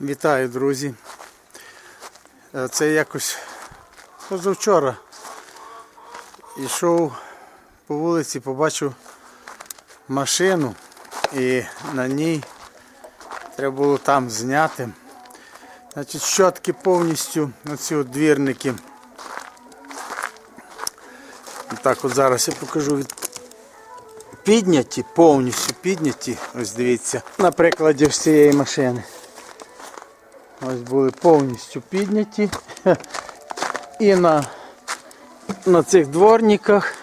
Вітаю, друзі. Е, Це якось позавчора йшов по вулиці, побачив машину і на ній треба було там зняти. Значить, щотки повністю, оці от двірники. Так от зараз я покажу від підняті, повністю підняті. Ось дивіться, на прикладі ось цієї машини. Ось були повністю підняті. І на, на цих дворниках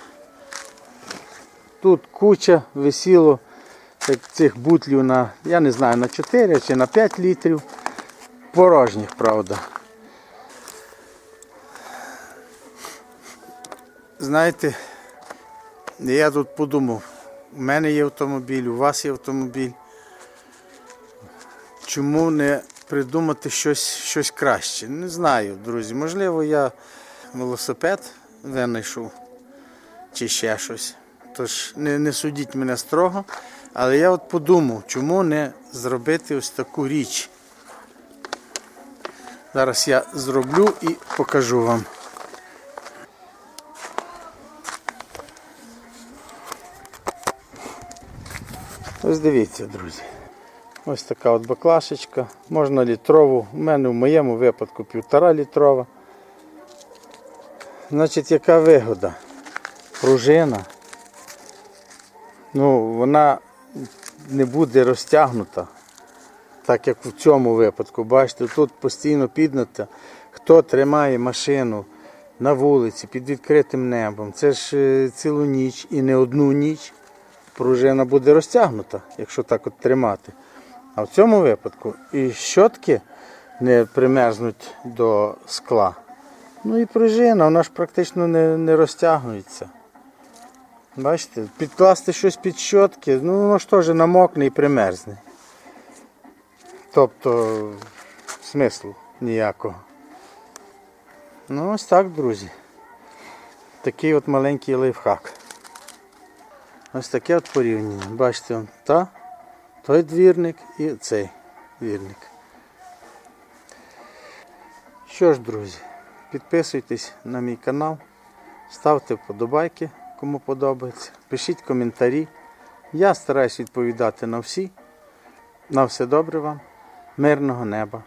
тут куча висіло цих бутлів на, я не знаю, на 4 чи на 5 літрів. Порожніх, правда. Знаєте, я тут подумав, у мене є автомобіль, у вас є автомобіль. Чому не придумати щось, щось краще? Не знаю, друзі. Можливо, я велосипед винайшов чи ще щось. Тож не, не судіть мене строго. Але я от подумав, чому не зробити ось таку річ. Зараз я зроблю і покажу вам. Ось дивіться, друзі. Ось така от баклашечка. Можна літрову. У мене в моєму випадку півтора літрова. Значить, яка вигода? Пружина. Ну, вона не буде розтягнута. Так як в цьому випадку. Бачите, тут постійно піднята. Хто тримає машину на вулиці під відкритим небом, це ж е, цілу ніч і не одну ніч пружина буде розтягнута, якщо так от тримати. А в цьому випадку і щотки не примерзнуть до скла. Ну і пружина, вона ж практично не, не розтягується. Бачите, підкласти щось під щотки, ну воно ж теж намокне і примерзне. Тобто смислу ніякого. Ну ось так, друзі. Такий от маленький лайфхак. Ось таке от порівняння. Бачите, та, той двірник і цей двірник. Що ж, друзі, підписуйтесь на мій канал, ставте вподобайки, кому подобається, пишіть коментарі. Я стараюсь відповідати на всі. На все добре вам, мирного неба